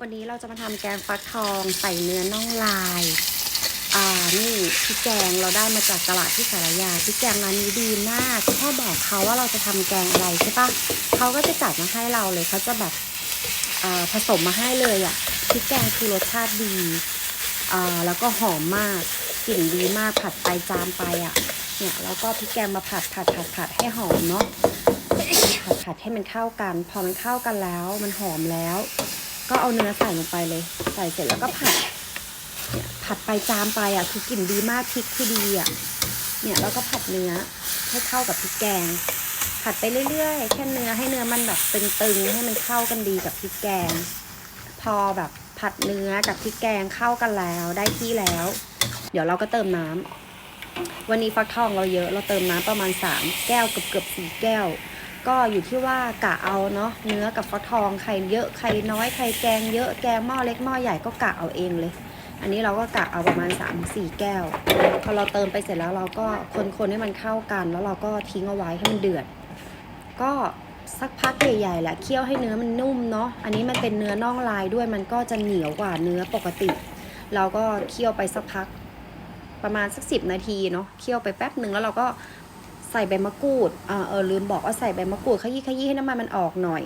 วันนี้เราจะมาทำแกงฟักทองใส่เนื้อน่องลาย อ่า นี่พริกแกงเราได้มาจากตลาดที่สารยาพริกแกงร้านนี้ดีมาก แค่บอกเขาว่าเราจะทำแกงอะไรใช่ปะเขาก็จะจัดมาให้เราเลยเขาจะแบบอ่าผสมมาให้เลยอะ่ะพริกแกงคือรสชาติดีอ่าแล้วก็หอมมาก กลิ่นดีมากผัดไปจามไปอะ่ะ เนี่ยแล้วก็พริกแกงมาผัดผัดผัดผัดให้หอมเนาะผัดผัดให้มันเข้ากัน พอมันเข้ากันแล้ว มันหอมแล้ว ก็เอาเนื้อใส่ลงไปเลย ใส่เสร็จแล้วก็ผัดเนี่ยผัดไปจามไปอะคือกลิ่นดีมากพริกคือดีอะเนี่ยแล้วก็ผัดเนื้อให้เข้ากับพริกแกง ผัดไปเรื่อยๆแค่เนื้อให้เนื้อมันแบบตึงๆให้มันเข้ากันดีกับพริกแกง พอแบบผัดเนื้อกับพริกแกงเข้ากันแล้วได้ที่แล้ว เดี๋ยวเราก็เติมน้ำวันนี้ฟักทองเราเยอะเราเติมน้ำประมาณ 3 แก้วเกือบเกือบสี่แก้ว ก็อยู่ที่ว่ากะเอาเนาะเนื้อกับฟักทองใครเยอะใครน้อยใครแกงเยอะแกงหม้อเล็กหม้อใหญ่ก็กะเอาเองเลย อันนี้เราก็กะเอาประมาณ 3-4 แก้ว พอเราเติมไปเสร็จแล้วเราก็คนๆให้มันเข้ากัน แล้วเราก็ทิ้งเอาไว้ให้มันเดือด ก็สักพักใหญ่ๆแหละเคี่ยวให้เนื้อมันนุ่มเนาะอันนี้มันเป็นเนื้อน่องลายด้วยมันก็จะเหนียวกว่าเนื้อปกติ เราก็เคี่ยวไปสักพักประมาณสักสิบนาทีเนาะเคี่ยวไปแป๊บหนึ่งแล้วเราก็ ใส่ใบมะกรูดอ่าเออลืมบอกว่าใส่ใบมะกรูดขยี้ขยี้ให้น้ำมันมันออกหน่อย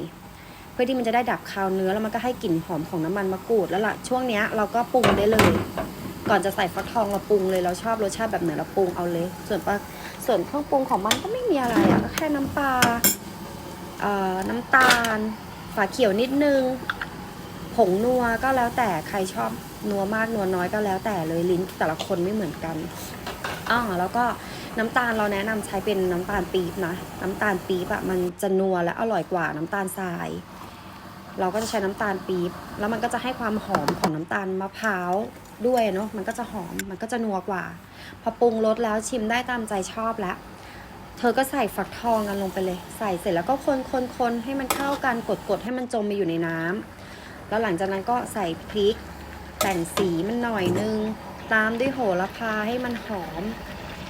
เพื่อที่มันจะได้ดับคาวเนื้อแล้วมันก็ให้กลิ่นหอมของน้ำมันมะกรูดแล้วล่ะช่วงเนี้ยเราก็ปรุงได้เลย ก่อนจะใส่ฟักทองเราปรุงเลยเราชอบรสชาติแบบไหนเราปรุงเอาเลย ส่วนปลาส่วนเครื่องปรุงของมันก็ไม่มีอะไรอะก็แค่น้ำปลาเอ่อน้ำตาล ฝาเขียวนิดนึงผงนัวก็แล้วแต่ใครชอบนัวมากนัวน้อยก็แล้วแต่เลยลิ้นแต่ละคนไม่เหมือนกันอ่าแล้วก็ น้ำตาลเราแนะนำใช้เป็นน้ำตาลปี๊บนะ น้ำตาลปี๊บอะมันจะนัวและอร่อยกว่าน้ำตาลทราย เราก็จะใช้น้ำตาลปี๊บแล้วมันก็จะให้ความหอมของน้ำตาลมะพร้าวด้วยเนาะมันก็จะหอมมันก็จะนัวกว่า พอปรุงรสแล้วชิมได้ตามใจชอบแล้วเธอก็ใส่ฝักทองกันลงไปเลย ใส่เสร็จแล้วก็คนคนคนให้มันเข้ากันกดกดให้มันจมไปอยู่ในน้ำแล้วหลังจากนั้นก็ใส่พริกแต่งสีมันหน่อยนึง ตามด้วยโหระพาให้มันหอม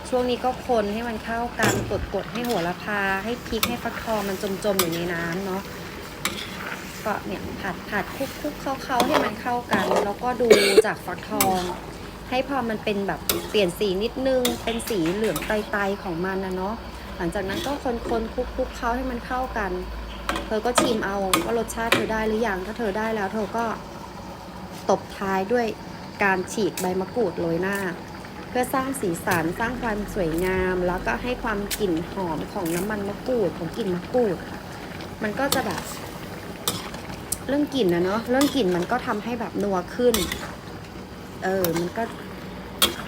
ช่วงนี้ก็คนให้มันเข้ากันกดกดให้โหระพา ให้พริกให้ฟักทองมันจมๆอยู่ในน้ำเนาะก็เนี่ยผัดผัดคลุกคลุกเข้าเข้าให้มันเข้ากัน แล้วก็ดูจากฟักทอง ให้พอมันเป็นแบบเปลี่ยนสีนิดนึง เป็นสีเหลืองไตๆของมันนะเนาะหลังจากนั้นก็คนคนคลุกคลุกเข้าให้มันเข้ากัน เธอก็ชิมเอาว่ารสชาติเธอได้หรือยังถ้าเธอได้แล้ว เธอก็ตบท้ายด้วยการฉีกใบมะกรูดโรยหน้า พื่อสร้างสีสันสร้างความสวยงาม แล้วก็ให้ความกลิ่นหอมของน้ำมันมะกรูดของกลิ่นมะกรูดค่ะมันก็จะแบบ เรื่องกลิ่นนะเนาะเรื่องกลิ่นมันก็ทำให้แบบนัวขึ้น เออมันก็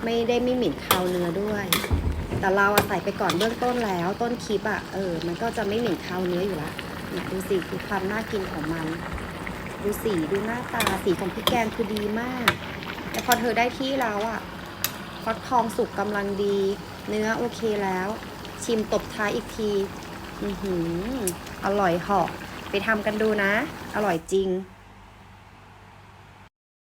ไม่ได้ไม่หม็นคาวเนื้อด้วยแต่เราใส่ไปก่อนเบื้องต้นแล้ว ต้นคลิปอะเออ มันก็จะไม่เหม็นคาวเนื้ออยู่ละเนี่ยดูสิคือความน่ากินของมัน ดูสีดูหน้าตาสีของพริกแกงคือดีมาก แต่พอเธอได้ที่แล้วอะ ฟักทองสุกกำลังดี เนื้อโอเคแล้ว ชิมตบท้ายอีกที อือหือ อร่อยเหาะไปทำกันดูนะ อร่อยจริง